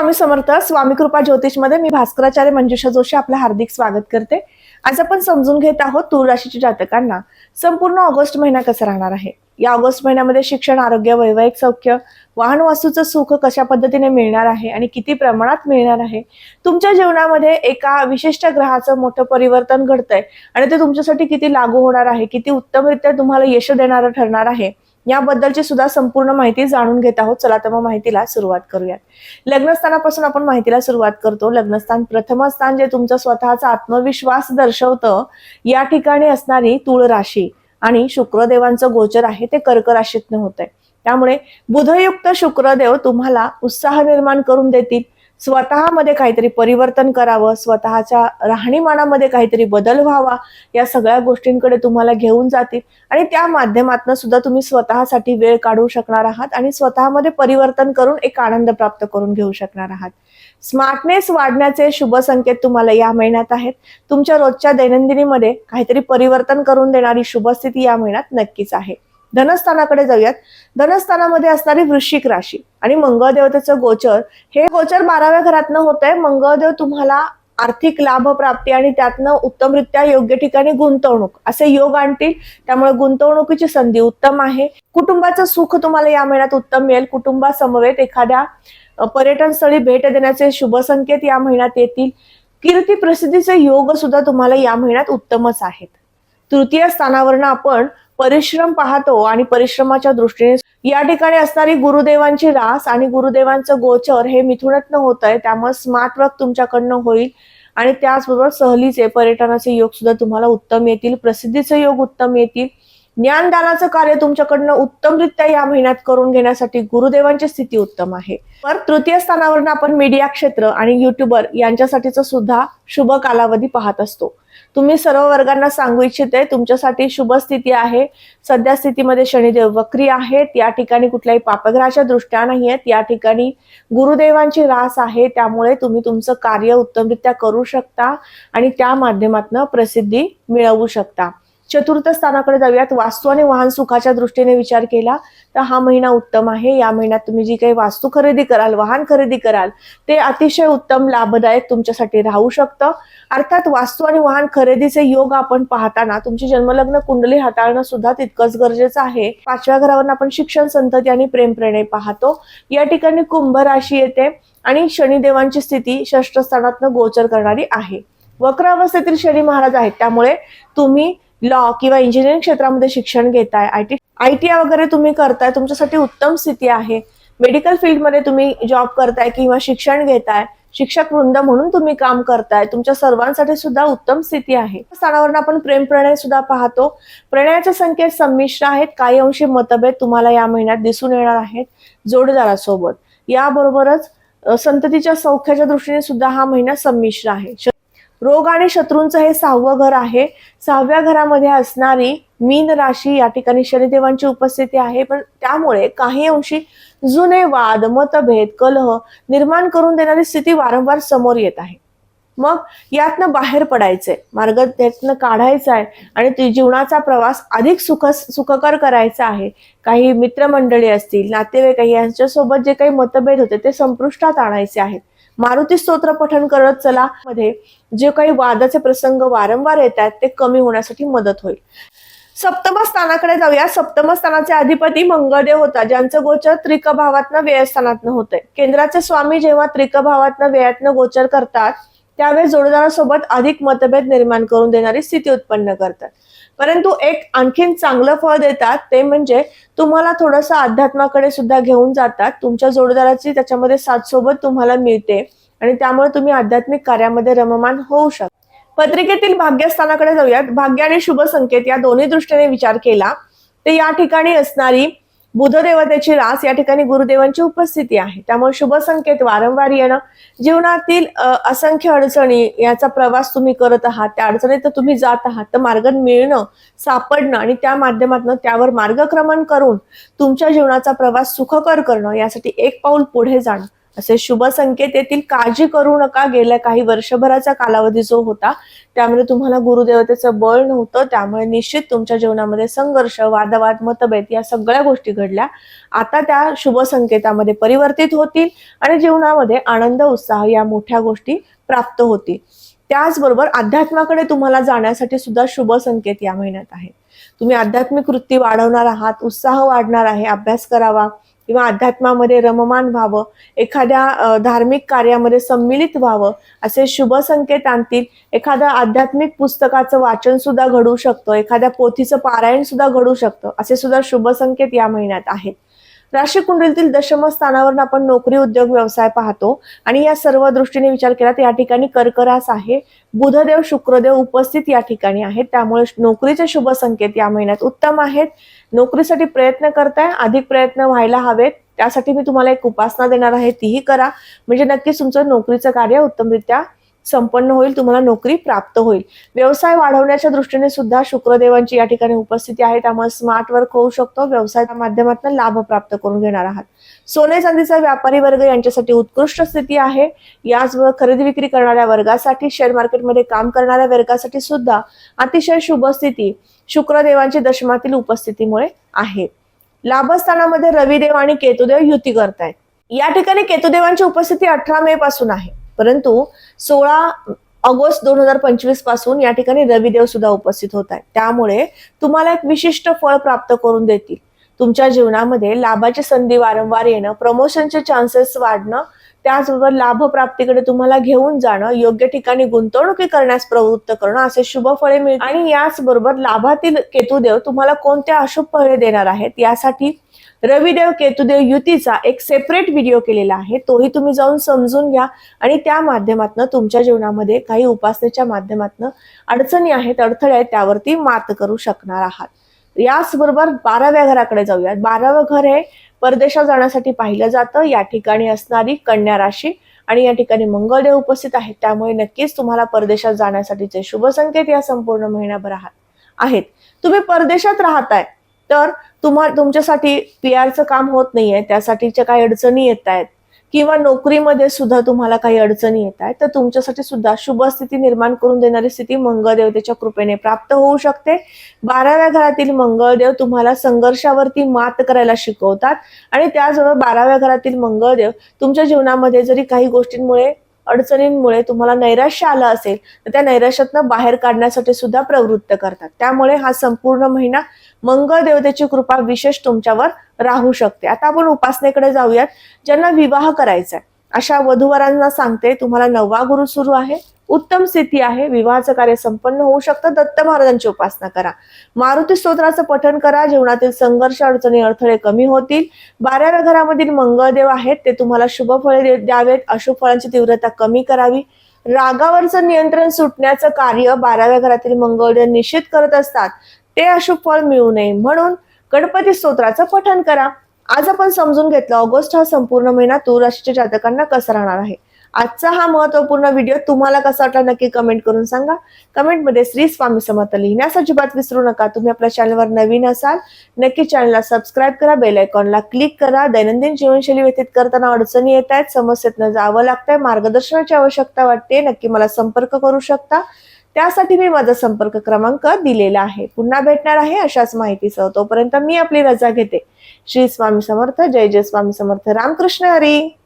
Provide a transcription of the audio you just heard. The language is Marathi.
स्वामी समर्थ स्वामी कृपा ज्योतिषमध्ये मी भास्कराचार्य मंजुषा जोशी आपलं हार्दिक स्वागत करते. आज आपण समजून घेत आहोत तूर राशीच्या जातकांना. संपूर्ण ऑगस्ट महिना कसा राहणार आहे? या ऑगस्ट महिन्यामध्ये शिक्षण आरोग्य वैवाहिक सौख्य वाहन वास्तूचं सुख कशा पद्धतीने मिळणार आहे आणि किती प्रमाणात मिळणार आहे? तुमच्या जीवनामध्ये एका विशिष्ट ग्रहाचं मोठं परिवर्तन घडतंय आणि ते तुमच्यासाठी किती लागू होणार आहे? किती उत्तमरित्या तुम्हाला यश देणारं ठरणार आहे? याबद्दलची सुद्धा संपूर्ण माहिती जाणून घेत आहोत. चला तर मग माहितीला सुरुवात करूयात. लग्नस्थानापासून आपण माहितीला सुरुवात करतो. लग्नस्थान प्रथम स्थान जे तुमचा स्वतःचा आत्मविश्वास दर्शवतं या ठिकाणी असणारी तुळ राशी आणि शुक्रदेवांचं गोचर आहे ते कर्क राशीतनं होत आहे त्यामुळे बुधयुक्त शुक्रदेव तुम्हाला उत्साह निर्माण करून देतील. स्वतःमध्ये काहीतरी परिवर्तन करावं स्वतःच्या राहणीमानामध्ये काहीतरी बदल व्हावा या सगळ्या गोष्टींकडे तुम्हाला घेऊन जातील. आणि त्या माध्यमातून सुद्धा तुम्ही स्वतःसाठी वेळ काढू शकणार आहात आणि स्वतःमध्ये परिवर्तन करून एक आनंद प्राप्त करून घेऊ शकणार आहात. स्मार्टनेस वाढण्याचे शुभ संकेत तुम्हाला या महिन्यात आहेत. तुमच्या रोजच्या दैनंदिनीमध्ये काहीतरी परिवर्तन करून देणारी शुभस्थिती या महिन्यात नक्कीच आहे. धनस्थानाकडे जाऊयात. धनस्थानामध्ये असणारी वृश्चिक राशी आणि मंगळदेवतेचं गोचर. हे गोचर बाराव्या घरातनं होत आहे मंगळदेव तुम्हाला आर्थिक लाभ प्राप्ती आणि त्यातनं उत्तमरित्या योग्य ठिकाणी गुंतवणूक असे योग आणतील. त्यामुळे गुंतवणुकीची संधी उत्तम आहे. कुटुंबाचं सुख तुम्हाला या महिन्यात उत्तम मिळेल. कुटुंबासमवेत एखाद्या पर्यटन स्थळी भेट देण्याचे शुभ संकेत या महिन्यात येतील. कीर्ती प्रसिद्धीचे योग सुद्धा तुम्हाला या महिन्यात उत्तमच आहेत. तृतीय स्थानावरनं आपण परिश्रम पाहतो आणि परिश्रमाच्या दृष्टीने या ठिकाणी असणारी गुरुदेवांची रास आणि गुरुदेवांचं गोचर हे मिथुनातनं होत आहे. त्यामुळे स्मार्ट वर्क तुमच्याकडनं होईल आणि त्याचबरोबर सहलीचे पर्यटनाचे योग सुद्धा तुम्हाला उत्तम येतील प्रसिद्धीचे योग उत्तम येतील. ज्ञानदानाचं कार्य तुमच्याकडनं उत्तमरित्या या महिन्यात करून घेण्यासाठी गुरुदेवांची स्थिती उत्तम आहे. तर तृतीय स्थानावरून आपण मीडिया क्षेत्र आणि युट्यूबर यांच्यासाठीचं सुद्धा शुभ कालावधी पाहत असतो. तुम्ही सर्व वर्गांना सांगू इच्छिते तुमच्यासाठी शुभ स्थिती आहे. सध्या स्थितीमध्ये शनिदेव वक्री आहेत. या ठिकाणी कुठल्याही पापग्रहाच्या दृष्ट्या नाही आहेत या ठिकाणी गुरुदेवांची रास आहे. त्यामुळे तुम्ही तुमचं कार्य उत्तमरित्या करू शकता आणि त्या माध्यमातून प्रसिद्धी मिळवू शकता. चतुर्थ स्थानाकडे जाऊयात. वास्तू आणि वाहन सुखाच्या दृष्टीने विचार केला तर हा महिना उत्तम आहे. या महिन्यात तुम्ही जी काही वास्तू खरेदी कराल वाहन खरेदी कराल ते अतिशय उत्तम लाभदायक तुमच्यासाठी राहू शकतं. अर्थात वास्तू आणि वाहन खरेदीचे योग आपण पाहताना तुमची जन्मलग्न कुंडली हाताळणं सुद्धा तितकंच गरजेचं आहे. पाचव्या घरावर आपण शिक्षण संतती आणि प्रेमप्रेणे पाहतो. या ठिकाणी कुंभ राशी येते आणि शनिदेवांची स्थिती षष्ठ स्थानातनं गोचर करणारी आहे. वक्र अवस्थेतील शनी महाराज आहेत त्यामुळे तुम्ही लॉ किंवा इंजिनिअरिंग क्षेत्रामध्ये शिक्षण घेताय आय टी आय टी वगैरे तुम्ही करताय तुमच्यासाठी उत्तम स्थिती आहे. मेडिकल फील्डमध्ये तुम्ही जॉब करताय किंवा शिक्षण घेताय शिक्षक वृंद म्हणून तुम्ही काम करताय तुमच्या सर्वांसाठी सुद्धा उत्तम स्थिती आहे. स्थानावरून आपण प्रेम प्रणय सुद्धा पाहतो. प्रणयाच्या संकेत संमिश्र आहेत काही अंशी मतभेद तुम्हाला या महिन्यात दिसून येणार आहेत जोडदारासोबत. याबरोबरच संततीच्या सौख्याच्या दृष्टीने सुद्धा हा महिना संमिश्र आहे. रोग आणि शत्रूंचं हे सहावं घर आहे. सहाव्या घरामध्ये असणारी मीन राशी या ठिकाणी शनिदेवांची उपस्थिती आहे. पण त्यामुळे काही अंशी जुने वाद मतभेद कलह निर्माण करून देणारी स्थिती वारंवार समोर येत आहे. मग यातनं बाहेर पडायचंय. मार्ग त्यातनं काढायचा आहे आणि ती जीवनाचा प्रवास अधिक सुख सुखकर करायचा आहे. काही मित्रमंडळी असतील नातेवाईक यांच्यासोबत जे काही मतभेद होते ते संपुष्टात आणायचे आहेत. मारुती स्तोत्र पठण करत चला. मध्ये जे काही वादाचे प्रसंग वारंवार येत आहेत ते कमी होण्यासाठी मदत होईल. सप्तम स्थानाकडे जाऊया. सप्तम स्थानाचे अधिपती मंगळदेव होता ज्यांचं गोचर त्रिकभावातनं व्ययस्थानातनं होतंय. केंद्राचे स्वामी जेव्हा त्रिकभावातनं व्ययातनं गोचर करतात त्यावेळेस जोडीदारासोबत अधिक मतभेद निर्माण करून देणारी स्थिती उत्पन्न करतात. परंतु एक आणखीन चांगलं फळ देतात ते म्हणजे तुम्हाला थोडंसं अध्यात्माकडे सुद्धा घेऊन जातात. तुमच्या जोडीदाराची त्याच्यामध्ये साथ सोबत तुम्हाला मिळते आणि त्यामुळे तुम्ही आध्यात्मिक कार्यामध्ये रममान होऊ शकता. पत्रिकेतील भाग्यस्थानाकडे जाऊयात. भाग्य आणि शुभ संकेत या दोन्ही दृष्टीने विचार केला. तर या ठिकाणी असणारी बुधदेवतेची रास या ठिकाणी गुरुदेवांची उपस्थिती आहे. त्यामुळे शुभ संकेत वारंवार येणं जीवनातील असंख्य अडचणी याचा प्रवास तुम्ही करत आहात त्या अडचणीत तुम्ही जात आहात तर मार्ग मिळणं सापडणं आणि त्या माध्यमातून त्यावर मार्गक्रमण करून तुमच्या जीवनाचा प्रवास सुखकर करणं यासाठी एक पाऊल पुढे जाणं. असे शुभ संकेत येतील. काळजी करू नका. गेल्या काही वर्षभराचा कालावधी जो होता त्यामध्ये तुम्हाला गुरुदेवतेचं बळ नव्हतं. त्यामुळे निश्चित तुमच्या जीवनामध्ये संघर्ष वादवाद मतभेद या सगळ्या गोष्टी घडल्या. आता त्या शुभ संकेतामध्ये परिवर्तित होतील आणि जीवनामध्ये आनंद उत्साह या मोठ्या गोष्टी प्राप्त होतील. त्याचबरोबर अध्यात्माकडे तुम्हाला जाण्यासाठी सुद्धा शुभ संकेत या महिन्यात आहे तुम्ही आध्यात्मिक वृत्ती वाढवणार आहात उत्साह वाढणार आहे अभ्यास करावा किंवा अध्यात्मामध्ये रममान व्हावं एखाद्या धार्मिक कार्यामध्ये सम्मिलित व्हावं असे शुभ संकेत आणतील. एखाद्या आध्यात्मिक पुस्तकाचं वाचन सुद्धा घडू शकतं एखाद्या पोथीचं पारायण सुद्धा घडू शकतं असे सुद्धा शुभ संकेत या महिन्यात आहेत. राशी कुंडलीतील दशम स्थानावर आपण नोकरी उद्योग व्यवसाय पाहतो. आणि या सर्व दृष्टीने विचार केला तर या ठिकाणी कर्करास आहे. बुधदेव शुक्रदेव उपस्थित या ठिकाणी आहेत. त्यामुळे नोकरीचे शुभ संकेत या महिन्यात उत्तम आहेत. नोकरीसाठी प्रयत्न करताय अधिक प्रयत्न व्हायला हवेत. त्यासाठी मी तुम्हाला एक उपासना देणार आहे तीही करा. म्हणजे नक्कीच तुमचं नोकरीचं कार्य उत्तमरित्या संपन्न होईल तुम्हाला नोकरी प्राप्त होईल. व्यवसाय वाढवण्याच्या दृष्टीने सुद्धा शुक्रदेवांची या ठिकाणी उपस्थिती आहे. त्यामुळे स्मार्ट वर्क होऊ शकतो. व्यवसायाच्या माध्यमातून लाभ प्राप्त करून घेणार आहात. सोने चांदीचा व्यापारी वर्ग यांच्यासाठी उत्कृष्ट स्थिती आहे. याचबरोबर खरेदी विक्री करणाऱ्या वर्गासाठी शेअर मार्केटमध्ये काम करणाऱ्या वर्गासाठी सुद्धा अतिशय शुभ स्थिती शुक्रदेवांची दशमातील उपस्थितीमुळे आहे. लाभस्थानामध्ये रविदेव आणि केतुदेव युती करतायत. या ठिकाणी केतुदेवांची उपस्थिती अठरा मे पासून आहे. परंतु सोळा ऑगस्ट दोन हजार पंचवीसपासून या ठिकाणी रविदेव सुद्धा उपस्थित होत आहेत. त्यामुळे तुम्हाला एक विशिष्ट फळ प्राप्त करून देतील. तुमच्या जीवनामध्ये लाभाची संधी वारंवार येणं प्रमोशनचे चान्सेस वाढणं त्याचबरोबर लाभ प्राप्तीकडे तुम्हाला घेऊन जाणं योग्य ठिकाणी गुंतवणुकी करण्यास प्रवृत्त करणं असे शुभ फळे मिळतील. आणि याचबरोबर लाभातील केतुदेव तुम्हाला कोणत्या अशुभ फळे देणार आहेत यासाठी रविदेव केतुदेव युतीचा एक सेपरेट व्हिडिओ केलेला आहे. तोही तुम्ही जाऊन समजून घ्या आणि त्या माध्यमातून तुमच्या जीवनामध्ये काही उपासनेच्या माध्यमातून अडचणी आहेत अडथळे आहेत त्यावरती मात करू शकणार आहात. याचबरोबर बाराव्या घराकडे जाऊयात. बारावं घर हे परदेशात जाण्यासाठी पाहिलं जातं. या ठिकाणी असणारी कन्या राशी आणि या ठिकाणी मंगळदेव उपस्थित आहेत. त्यामुळे नक्कीच तुम्हाला परदेशात जाण्यासाठीचे शुभ संकेत या संपूर्ण महिन्याभर आहात आहेत. तुम्ही परदेशात राहताय तर तुम्हा तुमच्यासाठी पी आरचं काम होत नाहीये. त्यासाठीच्या काही अडचणी येत आहेत किंवा नोकरीमध्ये सुद्धा तुम्हाला काही अडचणी येत आहेत तर तुमच्यासाठी सुद्धा शुभ स्थिती निर्माण करून देणारी स्थिती मंगळदेवतेच्या कृपेने प्राप्त होऊ शकते. बाराव्या घरातील मंगळदेव तुम्हाला संघर्षावरती मात करायला शिकवतात आणि त्याचबरोबर बाराव्या घरातील मंगळदेव तुमच्या जीवनामध्ये जरी काही गोष्टींमुळे अडचणींमुळे तुम्हाला नैराश्य आलं असेल तर त्या नैराश्यातनं बाहेर काढण्यासाठी सुद्धा प्रवृत्त करतात. त्यामुळे हा संपूर्ण महिना मंगळ देवतेची कृपा विशेष तुमच्यावर राहू शकते. आता आपण उपासनेकडे जाऊयात. ज्यांना विवाह करायचा आहे अशा वधूवरांना सांगते तुम्हाला नववा गुरु सुरू आहे. उत्तम स्थिती आहे विवाहाचं कार्य संपन्न होऊ शकतं दत्त महाराजांची उपासना करा. मारुती स्तोत्राचं पठण करा जीवनातील संघर्ष अडचणी अडथळे कमी होतील. बाराव्या घरामधील मंगळदेव आहेत ते तुम्हाला शुभ फळे दे- द्यावेत अशुभ फळांची तीव्रता कमी करावी. रागावरचं नियंत्रण सुटण्याचं कार्य बाराव्या घरातील मंगळदेव निश्चित करत असतात. ते अशुभ फळ मिळू नये म्हणून गणपती स्तोत्राचं पठण करा. आज आपण समजून घेतलं ऑगस्ट हा संपूर्ण महिना तूर राशीच्या जातकांना कसा राहणार आहे? आजचा हा महत्त्वपूर्ण व्हिडिओ तुम्हाला कसा वाटला नक्की कमेंट करून सांगा. कमेंटमध्ये श्री स्वामी समर्थ लिहिण्यास अजिबात विसरू नका. तुम्ही आपल्या चॅनलवर नवीन असाल नक्की चॅनलला सबस्क्राईब करा बेल आयकॉनला क्लिक करा. दैनंदिन जीवनशैली व्यतीत करताना अडचणी येत आहेत समस्येतनं जावं लागतंय मार्गदर्शनाची आवश्यकता वाटते नक्की मला संपर्क करू शकता. त्यासाठी मी माझा संपर्क क्रमांक दिलेला आहे. पुन्हा भेटणार आहे अशाच माहितीसह. तोपर्यंत मी आपली रजा घेते. श्री स्वामी समर्थ जय जय स्वामी समर्थ. रामकृष्ण हरी!